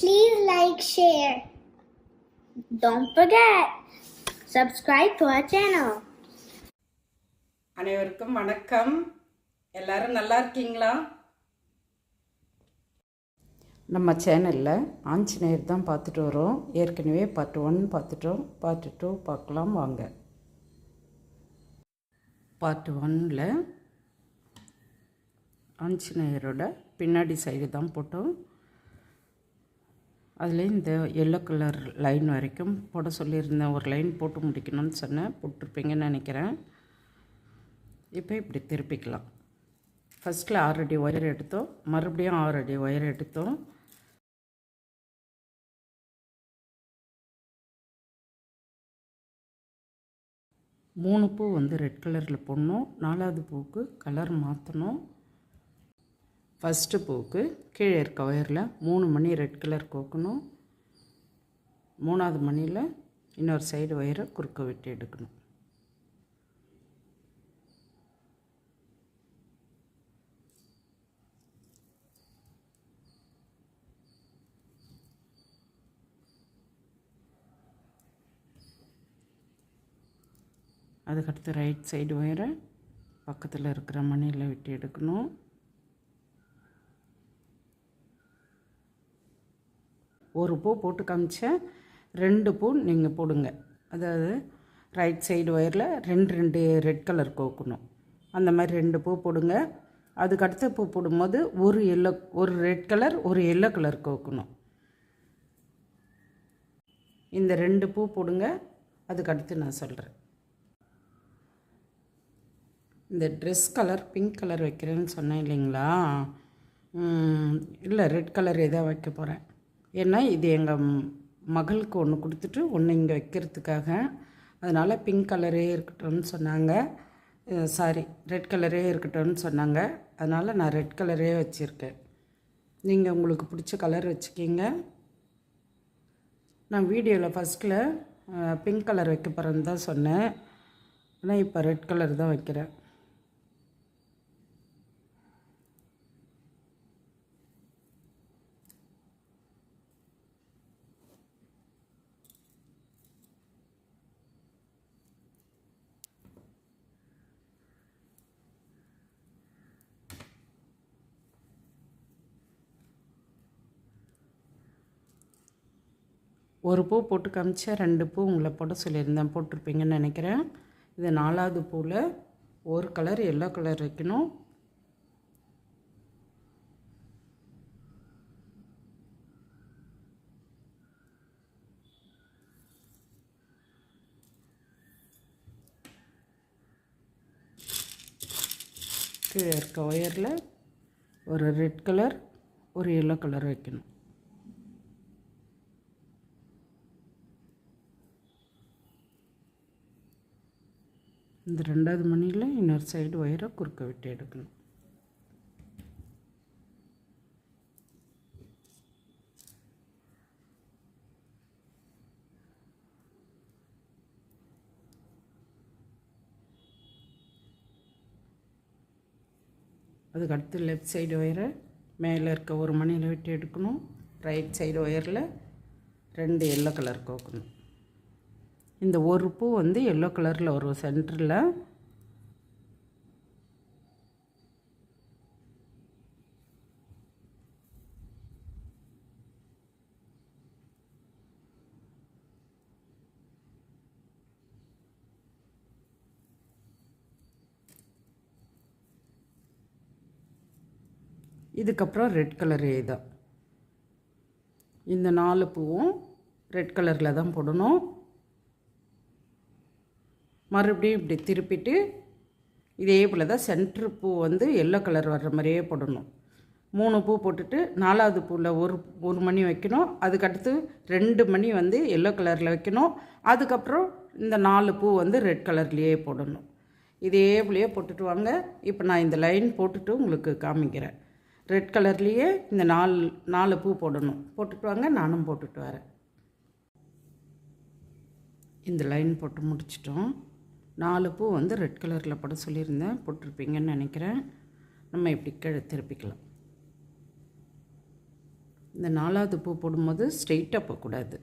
Please like, share. Don't forget, subscribe to our channel. அனைவருக்கும் வணக்கம். எல்லாரும் நல்லா இருக்கீங்களா? நம்ம சேனலில் ஆஞ்சநேயர் தான் பார்த்துட்டு வரோம். ஏற்கனவே பார்ட் ஒன் பார்த்துட்டோம். பார்ட் டூ பார்க்கலாம் வாங்க. பார்ட் ஒன்னில் ஆஞ்சநேயரோட பின்னாடி சைடு தான் போட்டோம். அதில் இந்த எல்லோ கலர் லைன் வரைக்கும் போட சொல்லியிருந்தேன். ஒரு லைன் போட்டு முடிக்கணும்னு சொன்னேன். போட்டிருப்பீங்கன்னு நினைக்கிறேன். இப்போ இப்படி திருப்பிக்கலாம். ஃபஸ்ட்டில் ஆறு அடி ஒயர் எடுத்தோம். மறுபடியும் ஆறு அடி ஒயர் எடுத்தோம். மூணு பூ வந்து ரெட் கலரில் போடணும். நாலாவது பூவுக்கு கலர் மாற்றணும் ஃபஸ்ட்டு பூக்கு கீழே இருக்க ஒயரில் மூணு மணி ரெட் கலர் கோக்கணும். மூணாவது மணியில் இன்னொரு சைடு ஒயரை குறுக்க விட்டு எடுக்கணும். அதுக்கடுத்து ரைட் சைடு ஒயரை பக்கத்தில் இருக்கிற மணியில் விட்டு எடுக்கணும். ஒரு பூ போட்டு காமிச்சேன். ரெண்டு பூ நீங்கள் போடுங்க. அதாவது ரைட் சைடு ஒயரில் ரெண்டு ரெண்டு ரெட் கலர் கோக்கணும். அந்த மாதிரி ரெண்டு பூ போடுங்க. அதுக்கு அடுத்த பூ போடும்போது ஒரு எல்லோ ஒரு ரெட் கலர் ஒரு எல்லோ கலர் கோக்கணும். இந்த ரெண்டு பூ போடுங்க. அதுக்கு அடுத்து நான் சொல்கிறேன் இந்த ட்ரெஸ் கலர் பிங்க் கலர் வைக்கிறேன்னு சொன்னேன் இல்லைங்களா? இல்லை ரெட் கலர் எதாவது வைக்க போகிறேன் ஏன்னா இது எங்கள் மகளுக்கு ஒன்று கொடுத்துட்டு ஒன்று இங்கே வைக்கிறதுக்காக. அதனால் பிங்க் கலரே இருக்கட்டும்னு சொன்னாங்க. சாரி ரெட் கலரே இருக்கட்டும்னு சொன்னாங்க. அதனால் நான் ரெட் கலரே வச்சுருக்கேன். நீங்கள் உங்களுக்கு பிடிச்ச கலர் வச்சுக்கிங்க. நான் வீடியோவில் ஃபஸ்ட்டில் பிங்க் கலர் வைக்க போகிறேன்னு தான் சொன்னேன். ஆனால் இப்போ ரெட் கலர் தான் வைக்கிறேன். ஒரு பூ போட்டு காமிச்சா ரெண்டு பூ உங்களை போட சொல்லியிருந்தேன் போட்டிருப்பீங்கன்னு நினைக்கிறேன். இது நாலாவது பூவில் ஒரு கலர் எல்லோ கலர் வைக்கணும். கீழே இருக்க ஒயரில் ஒரு ரெட் கலர் ஒரு எல்லோ கலர் வைக்கணும். இந்த ரெண்டாவது மணியில் இன்னொரு சைடு ஒயரை குறுக்க விட்டு எடுக்கணும். அதுக்கு அடுத்து லெஃப்ட் சைடு ஒயரை மேலே இருக்க ஒரு மணியில் விட்டு எடுக்கணும். ரைட் சைடு ஒயரில் ரெண்டு எல்லோ கலர் கோக்கணும். இந்த ஒரு பூ வந்து எல்லோ கலரில் வரும் சென்டரில் இதுக்கப்புறம் ரெட் கலர் தான் இந்த நாலு பூவும் ரெட் கலரில் தான் போடணும். மறுபடியும் இப்படி திருப்பிட்டு இதே போல் தான் சென்ட்ரு பூ வந்து எல்லோ கலர் வர்ற மாதிரியே போடணும். மூணு பூ போட்டுட்டு நாலாவது பூவில் ஒரு ஒரு மணி வைக்கணும். அதுக்கடுத்து ரெண்டு மணி வந்து எல்லோ கலரில் வைக்கணும். அதுக்கப்புறம் இந்த நாலு பூ வந்து ரெட் கலர்லேயே போடணும். இதே போலயே போட்டுட்டு வாங்க. இப்போ நான் இந்த லைன் போட்டுட்டு உங்களுக்கு காமிக்கிறேன். ரெட் கலர்லேயே இந்த நாலு நாலு பூ போடணும். போட்டுட்டு வாங்க நானும் போட்டுட்டு வரேன். இந்த லைன் போட்டு முடிச்சிட்டோம். நாலு பூ வந்து ரெட் கலரில் போட சொல்லியிருந்தேன். போட்டிருப்பீங்கன்னு நினைக்கிறேன். நம்ம இப்படி கீழே திருப்பிக்கலாம். இந்த நாலாவது பூ போடும்போது ஸ்ட்ரெயிட்டாக போகக்கூடாது.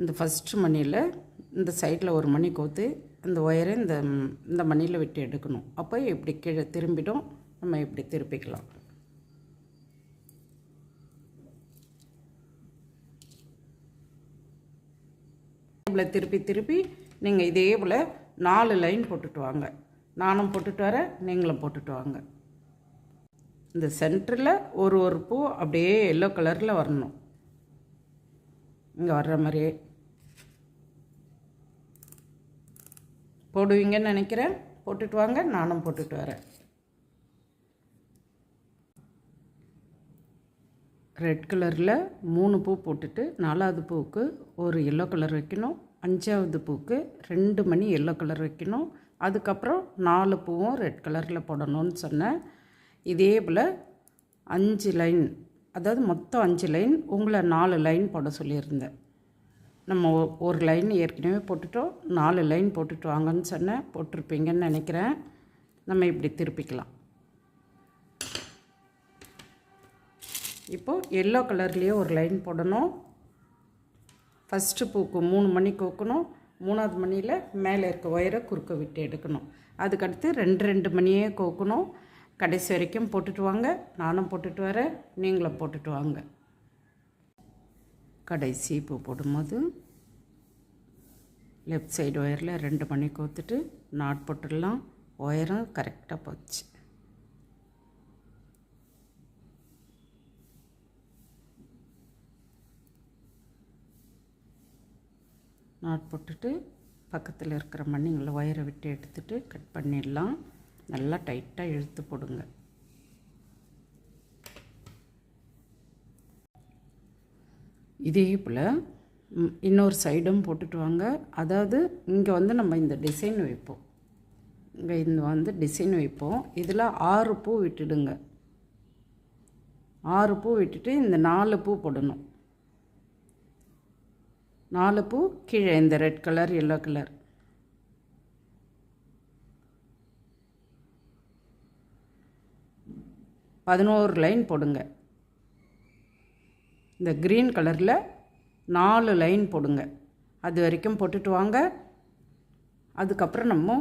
இந்த ஃபஸ்ட்டு மணியில் இந்த சைடில் ஒரு மணி கோத்து அந்த ஒயரை இந்த இந்த மணியில் விட்டு எடுக்கணும். அப்போ இப்படி கீழே திரும்பிடும். நம்ம இப்படி திருப்பிக்கலாம். இதில் திருப்பி திருப்பி நீங்கள் இதே போல் நாலு லைன் போட்டுட்டு வாங்க. நானும் போட்டுட்டு வரேன் நீங்களும் போட்டுட்டு வாங்க. இந்த சென்டரில் ஒரு ஒரு பூ அப்படியே எல்லோ கலரில் வரணும். இங்கே வர்ற மாதிரியே. போடுவீங்கன்னு நினைக்கிறேன். போட்டுட்டு வாங்க நானும் போட்டுட்டு வரேன். ரெட் கலரில் மூணு பூ போட்டுட்டு நாலாவது பூவுக்கு ஒரு எல்லோ கலர் வைக்கணும். அஞ்சாவது பூவுக்கு ரெண்டு மணி எல்லோ கலர் வைக்கணும். அதுக்கப்புறம் நாலு பூவும் ரெட் கலரில் போடணும்னு சொன்னேன். இதே போல் அஞ்சு லைன் அதாவது மொத்தம் அஞ்சு லைன் உங்களை நாலு லைன் போட சொல்லியிருந்தேன். நம்ம ஒ- ஒரு லைன் ஏற்கனவே போட்டுட்டோம். நாலு லைன் போட்டுட்டு வாங்கன்னு சொன்னேன். போட்டிருப்பீங்கன்னு நினைக்கிறேன். நம்ம இப்படி திருப்பிக்கலாம். இப்போது எல்லோ கலர்லேயே ஒரு லைன் போடணும். ஃபஸ்ட்டு பூக்கு மூணு மணி கோக்கணும் மூணாவது மணியில் மேலே இருக்க ஒயரை குறுக்க விட்டு எடுக்கணும். அதுக்கடுத்து ரெண்டு ரெண்டு மணியே கோக்கணும். கடைசி வரைக்கும் போட்டுட்டு வாங்க. நானும் போட்டுட்டு வரேன் நீங்களும் போட்டுட்டு வாங்க. கடைசி பூ போடும்போது லெஃப்ட் சைடு ஒயரில் ரெண்டு மணி கோத்துட்டு நாட் போட்டுடலாம். ஒயரும் கரெக்டாக போச்சு. நாட் போட்டுட்டு பக்கத்தில் இருக்கிற மண்ணிங்களை ஒயரை விட்டு எடுத்துட்டு கட் பண்ணிடலாம். நல்லா டைட்டாக இழுத்து போடுங்க. இதே போல் இன்னொரு சைடும் போட்டுட்டு வாங்க. அதாவது இங்கே வந்து நம்ம இந்த டிசைன் வைப்போம். இங்கே இந்த வந்து டிசைன் வைப்போம். இதில் ஆறு பூ விட்டுடுங்க. ஆறு பூ விட்டுட்டு இந்த நாலு பூ போடணும். நாலு பூ கீழே இந்த ரெட் கலர் எல்லோ கலர் பதினோரு லைன் போடுங்க. இந்த க்ரீன் கலரில் நாலு லைன் போடுங்க. அது வரைக்கும் போட்டுட்டு வாங்க. அதுக்கப்புறம் நம்ம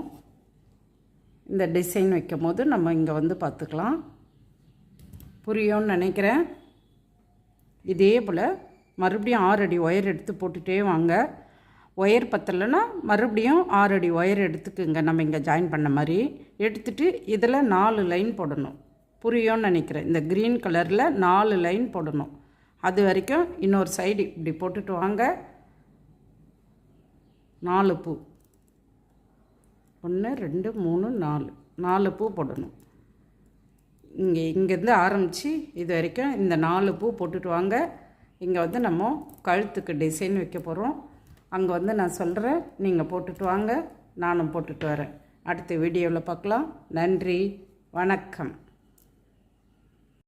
இந்த டிசைன் வைக்கும் போது நம்ம இங்கே வந்து பார்த்துக்கலாம். புரியும்னு நினைக்கிறேன். இதே போல் மறுபடியும் ஆறு அடி ஒயர் எடுத்து போட்டுகிட்டே வாங்க. ஒயர் பத்தலைன்னா மறுபடியும் ஆறு அடி ஒயர் எடுத்துக்குங்க நம்ம இங்கே ஜாயின் பண்ண மாதிரி. எடுத்துகிட்டு இதில் நாலு லைன் போடணும். புரியும்னு நினைக்கிறேன். இந்த க்ரீன் கலரில் நாலு லைன் போடணும். அது வரைக்கும் இன்னொரு சைடு இப்படி போட்டுட்டு வாங்க. நாலு பூ. ஒன்று ரெண்டு மூணு நாலு. நாலு பூ போடணும். இங்கே இங்கேருந்து ஆரம்பித்து இது வரைக்கும் இந்த நாலு பூ போட்டுட்டு வாங்க. இங்கே வந்து நம்ம கழுத்துக்கு டிசைன் வைக்க போகிறோம் அங்கே வந்து நான் சொல்கிறேன் நீங்கள் போட்டுட்டு வாங்க நானும் போட்டுட்டு வரேன். அடுத்த வீடியோவில் பார்க்கலாம். நன்றி வணக்கம்.